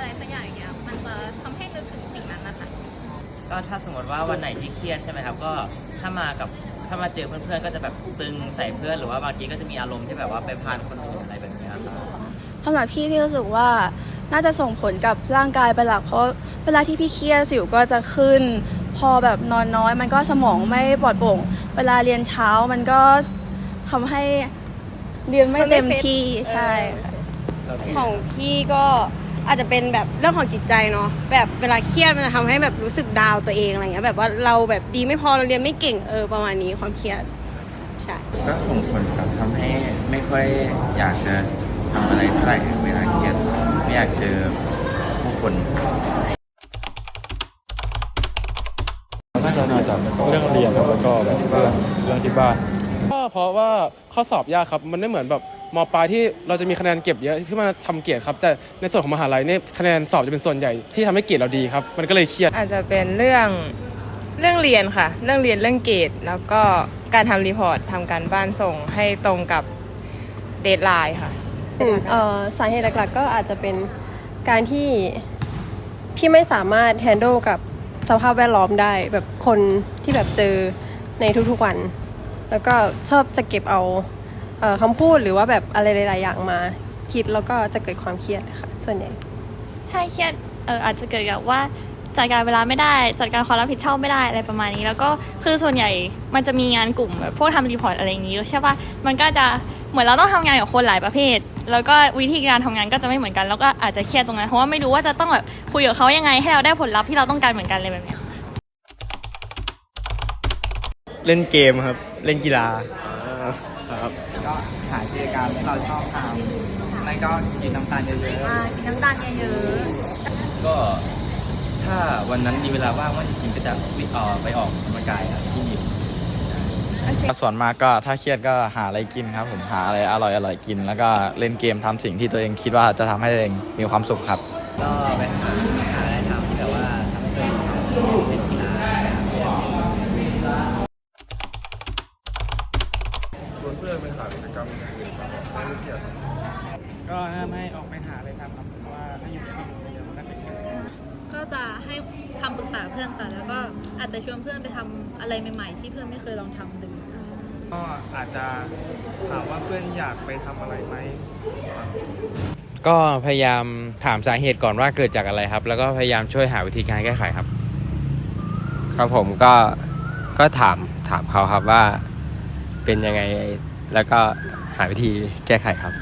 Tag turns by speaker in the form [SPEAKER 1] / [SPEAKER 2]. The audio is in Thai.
[SPEAKER 1] อะไรสัก
[SPEAKER 2] อย่างเงี้ยมันจะทำให้นึก
[SPEAKER 1] ถึ
[SPEAKER 2] งสิ่งนั้นนะคะ
[SPEAKER 1] ก็ถ้าสมมติว่าวันไหนที่เครียดใช่ไหมครับ ก็ถ้ามากับถ้ามาเจอเพื่อนๆ ก็จะแบบตึงใส่เพื่อนหรือว่าบางทีก็จะมีอารมณ์ที่แบบว่าไปพานคนอื่นอะไรแบบนี้ครับ
[SPEAKER 3] สำหรับพี่พี่รู้สึกว่าน่าจะส่งผลกับร่างกายเป็นหลัก เพราะเวลาที่พี่เครียดสิวก็จะขึ้น พอแบบนอนน้อย มันก็สมองไม่ปลอดโปร่ง เวลาเรียนเช้ามันก็ทำให้เรียนไม่เต็มที่ใช่
[SPEAKER 4] ของพี่ก็ อาจจะเป็นแบบเรื่องของจิตใจเนาะแบบเวลาเครียดมันจะทำให้แบบรู้สึกดาวน์ตัวเองอะไรเงี้ยแบบว่าเราแบบดีไม่พอเราเรียนไม่เก่งเออประมาณนี้ความเครียดใช่
[SPEAKER 5] ก็ส่งผลครับทำให้ไม่ค่อยอยากจะทำอะไรเท่าไหร่เวลาเครียดไม่อยากเจอผู้คน
[SPEAKER 6] น่าจะมาจากเรื่องเรียนครับแล้วก็แบบเรื่องเรื่องที่บ้าน
[SPEAKER 7] ก็เพราะว่าข้อสอบยากครับ มันไม่เหมือนแบบ มปลายที่เราจะมีคะแนนเก็บเยอะที่มาทำเกรดครับ แต่ในส่วนของมหาลัยเนี่ยคะแนนสอบจะเป็นส่วนใหญ่ที่ทำให้เกรดเราดีครับ มันก็เลยเครียด
[SPEAKER 8] อาจจะเป็นเรื่องเรื่องเรียนค่ะ เรื่องเรียนเรื่องเกรดแล้วก็การทำรีพอร์ตทำการบ้านส่งให้ตรงกับเดทไลน์ค่ะ
[SPEAKER 9] เอ่อสาเหตุหลักๆก็อาจจะเป็นการที่พี่ไม่สามารถ handle กับสภาพแวดล้อมได้แบบคนที่แบบเจอในทุกๆวัน แล้วก็ชอบจะเก็บเอาเอ่อ คำพูดหรือว่าแบบอะไรหลาย ๆ อย่างมา คิดแล้วก็จะเกิดความเครียดค่ะส่วนใหญ่
[SPEAKER 10] ถ้าเครียดเอออาจจะเกิดกับว่าจัดการเวลาไม่ได้จัดการความรับผิดชอบไม่ได้อะไรประมาณนี้ แล้วก็คือส่วนใหญ่มันจะมีงานกลุ่มแบบพวกทำรีพอร์ตอะไรอย่างนี้ใช่ปะมันก็จะเหมือนเราต้องทำงานกับคนหลายประเภท แล้วก็วิธีการทำงานก็จะไม่เหมือนกัน แล้วก็อาจจะเครียดตรงนั้นเพราะว่าไม่รู้ว่าจะต้องแบบคุยกับเขายังไงให้เราได้ผลลัพธ์ที่เราต้องการเหมือนกันเลยแบบนี้
[SPEAKER 11] เล่นเกมครับ เล่นกีฬา ครับ
[SPEAKER 5] ก็หากิจกรรมที่เราชอบทำไม่ก็กินน้ำตาลเยอะ
[SPEAKER 10] กินน้ำตาลเยอะ
[SPEAKER 1] ก็ถ้าวันนั้นมีเวลาว่างว่าจริงๆก็จะวิเอ่อไปออกกำลังกายครับที่ยิม
[SPEAKER 11] ส่วนมากก็ถ้าเครียดก็หาอะไรกินครับ ผมหาอะไรอร่อยอร่อยกิน แล้วก็เล่นเกมทำสิ่งที่ตัวเองคิดว่าจะทำให้ตัวเองมีความสุขครับ
[SPEAKER 1] ก็ไปหาหาอะไรทำที่แบบว่าทำให้ตัวเองเป็นกีฬาเรียน
[SPEAKER 7] ก็ห้ามให้ออกไปหาอะไรทำครับเพราะว่าถ้าอยู่ในห้องเดียวมันก็จะเครียด
[SPEAKER 12] ก็จะให้คำปรึกษาเพื่อนค่ะ แล้วก็อาจจะชวนเพื่อนไปทำอะไรใหม่ ๆ ที่เพื่อนไม่เคยลองทำดู
[SPEAKER 7] ก็อาจจะถามว่าเพื่อนอยากไปทำอะไรไหม
[SPEAKER 13] ก็พยายามถามสาเหตุก่อนว่าเกิดจากอะไรครับ แล้วก็พยายามช่วยหาวิธีการแก้ไขครับ
[SPEAKER 11] ครับผมก็ก็ถามถามเขาครับว่าเป็นยังไง แล้วก็หาวิธีแก้ไขครับ